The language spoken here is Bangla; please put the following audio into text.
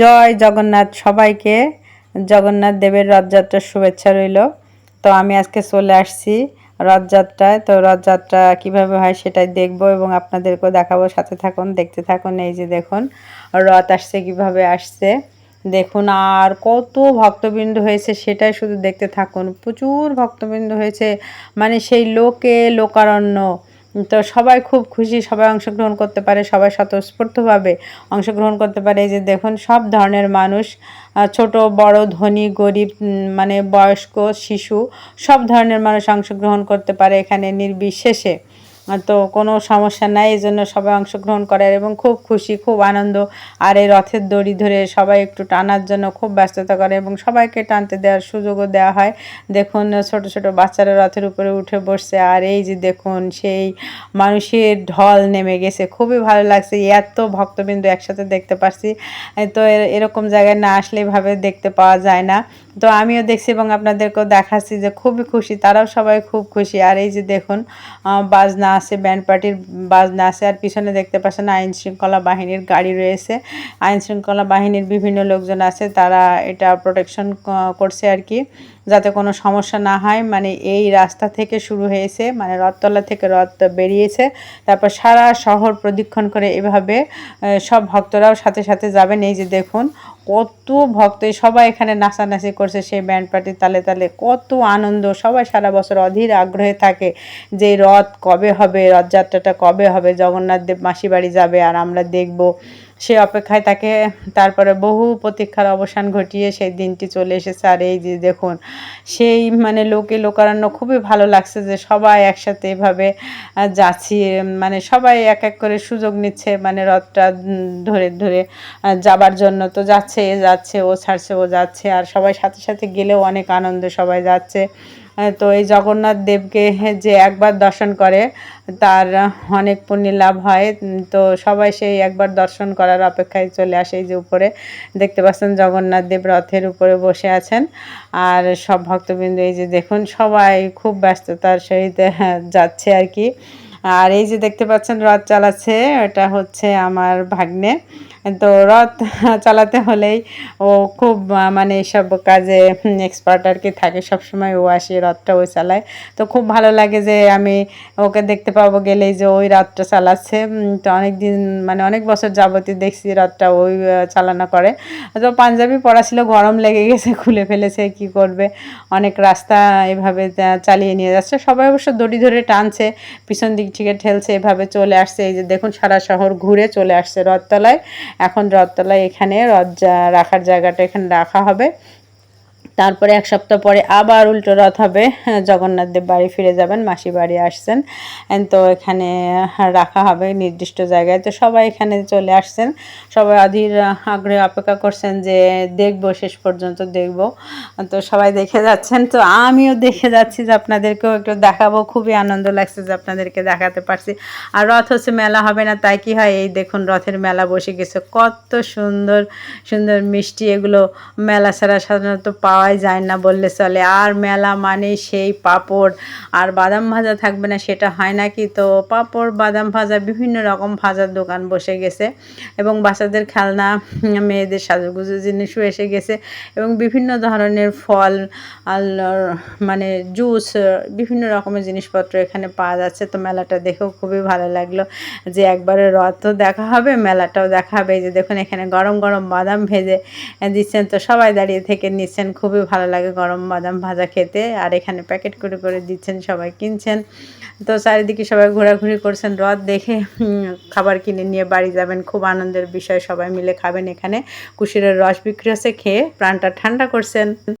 জয় জগন্নাথ সবাইকে। জগন্নাথ দেবের রথযাত্রার শুভেচ্ছা রইল। তো আমি আজকে চলে আসছি রথযাত্রায়। তো রথযাত্রা কীভাবে হয় সেটাই দেখব এবং আপনাদেরকেও দেখাবো। সাথে থাকুন, দেখতে থাকুন, এই যে দেখুন, রথ আসছে, কীভাবে আসছে। দেখুন আর কত ভক্তবৃন্দ হয়েছে, সেটাই শুধু দেখতে থাকুন। প্রচুর ভক্তবৃন্দ হয়েছে। মানে সেই লোকে, লোকারণ্য। তো সবাই খুব খুশি, সবাই অংশগ্রহণ করতে পারে, সবাই স্বতঃস্ফূর্তভাবে অংশগ্রহণ করতে পারে। এই যে দেখুন, সব ধরনের মানুষ ছোট, বড়, ধনী, গরিব মানে বয়স্ক, শিশু, সব ধরনের মানুষ অংশগ্রহণ করতে পারে এখানে নির্বিশেষে। তো কোনো সমস্যা নাই, এই জন্য সবাই অংশগ্রহণ করার এবং খুব খুশি, খুব আনন্দ। আর এই রথের দড়ি ধরে সবাই একটু টানার জন্য খুব ব্যস্ততা করে এবং সবাইকে টানতে দেওয়ার সুযোগও দেওয়া হয়। দেখুন, ছোট ছোট বাচ্চারা রথের উপরে উঠে বসছে আর এই যে দেখুন, সেই মানুষের ঢল নেমে গেছে। খুবই ভালো লাগছে, এত ভক্তবিন্দু একসাথে দেখতে পাচ্ছি তো এরকম জায়গায় না আসলে ভাবে দেখতে পাওয়া যায় না। তো আমিও দেখছি এবং আপনাদেরকেও দেখাচ্ছি যে খুবই খুশি, তারাও সবাই খুব খুশি। আর এই যে দেখুন বাজনা আছে, ব্যান্ড পার্টির বাজনা আছে, আর পিছনে দেখতে পাচ্ছেন আইন শৃঙ্খলা বাহিনীর গাড়ি রয়েছে। আইন শৃঙ্খলা বাহিনীর বিভিন্ন লোকজন আছে, তারা এটা প্রোটেকশন করছে আর কি, যাতে কোনো সমস্যা না হয়। মানে এই রাস্তা থেকে শুরু হয়েছে মানে রথতলা থেকে রথ বেরিয়েছে, তারপর সারা শহর প্রদক্ষিণ করে এভাবে সব ভক্তরাও সাথে সাথে যাবেন। এই যে দেখুন কত ভক্ত সবাই এখানে নাচানাচি করছে সেই ব্যান্ড পার্টির তালে তালে। কত আনন্দ, সবাই সারা বছর অধীর আগ্রহে থাকে যে রথ কবে হবে, রথযাত্রাটা কবে হবে, জগন্নাথ দেব মাসি বাড়ি যাবে আর আমরা দেখব অপেক্ষায় তাকে তারপরে বহু প্রতীক্ষার অবসান ঘটিয়ে সেই দিনটি চলে এসেছে। আর এই যে দেখুন, সেই মানে লোকে লোকারণ্য খুবই ভালো লাগছে যে সবাই একসাথে এভাবে যাচ্ছি মানে সবাই এক এক করে সুযোগ নিচ্ছে মানে রথটা ধরে ধরে যাবার জন্য। তো যাচ্ছে এ যাচ্ছে, ও ছাড়ছে, ও যাচ্ছে। আর সবাই সাথে সাথে গেলেও অনেক আনন্দ সবাই যাচ্ছে। তো এই জগন্নাথ দেবকে যে একবার দর্শন করে, তার অনেক পুণ্য লাভ হয়। তো সবাই সেই একবার দর্শন করার অপেক্ষায় চলে আসে এই যে উপরে। দেখতে পাচ্ছেন জগন্নাথ দেব রথের উপরে বসে আছেন। আর সব ভক্তবৃন্দ এই যে দেখুন, সবাই খুব ব্যস্ততার সহিত যাচ্ছে আর কি। আর এই যে দেখতে পাচ্ছেন রথ চালাচ্ছে, এটা হচ্ছে আমার ভাগ্নে। তো রথ চালাতে হলেই ও খুব মানে এইসব কাজে এক্সপার্ট আর কি থাকে। সবসময় ও আসে, রথটা ও চালায়। তো খুব ভালো লাগে যে আমি ওকে দেখতে পাবো গেলেই যে ওই রথটা চালাচ্ছে। তো অনেক দিন মানে অনেক বছর যাবতীয় দেখছি রথটা ওই চালানো করে। তো পাঞ্জাবি পরা ছিল, গরম লেগে গেছে, খুলে ফেলেছে, কি করবে? অনেক রাস্তা এভাবে চালিয়ে নিয়ে যাচ্ছে। সবাই অবশ্য দড়ি ধরে টানছে, পিছন দিক থেকে ঠেলছে, এভাবে চলে আসছে। এই যে দেখুন, সারা শহর ঘুরে চলে আসছে রথতলায়। এখন রথতলায় এখানে রথ রাখার জায়গাটা এখানে রাখা হবে। তারপরে এক সপ্তাহ পরে আবার উল্টো রথ হবে। জগন্নাথ দেব বাড়ি ফিরে যাবেন, মাসি বাড়ি আসছেন। তো এখানে রাখা হবে নির্দিষ্ট জায়গায়। তো সবাই এখানে চলে আসছেন। সবাই অধীর আগ্রহে অপেক্ষা করছেন যে দেখব, শেষ পর্যন্ত দেখব। তো সবাই দেখে যাচ্ছেন। তো আমিও দেখে যাচ্ছি যে আপনাদেরকেও একটু দেখাবো। খুবই আনন্দ লাগছে যে আপনাদেরকে দেখাতে পারছি। আর রথ হচ্ছে মেলা হবে না, তাই কি হয়? এই দেখুন রথের মেলা বসে গেছে। কত সুন্দর সুন্দর মিষ্টি এগুলো মেলা ছাড়া সাধারণত পাওয়া পাওয়াই যায় না বললে চলে। আর মেলা মানে সেই পাপড়। আর বাদাম ভাজা থাকবে না, সেটা হয় নাকি? তো পাপড়, বাদাম ভাজা, বিভিন্ন রকম ভাজার দোকান বসে গেছে। এবং বাচ্চাদের খেলনা, মেয়েদের সাজুগুজু জিনিসও এসে গেছে। এবং বিভিন্ন ধরনের ফল মানে জুস, বিভিন্ন রকমের জিনিসপত্র এখানে পাওয়া যাচ্ছে। তো মেলাটা দেখেও খুবই ভালো লাগল যে একবারে রথও দেখা হবে, মেলাটাও দেখা হবে। যে দেখুন, এখানে গরম গরম বাদাম ভেজে দিচ্ছেন। তো সবাই দাঁড়িয়ে থেকে নিচ্ছেন। খুবই খুবই ভালো লাগে গরম বাদাম ভাজা খেতে। আর এখানে প্যাকেট করে করে দিচ্ছেন, সবাই কিনছেন। তো চারিদিকে সবাই ঘোরাঘুরি করছেন, রথ দেখে খাবার কিনে নিয়ে বাড়ি যাবেন। খুব আনন্দের বিষয়, সবাই মিলে খাবেন এখানে। কুশিরের রস বিক্রি হচ্ছে, খেয়ে প্রাণটা ঠান্ডা করছেন।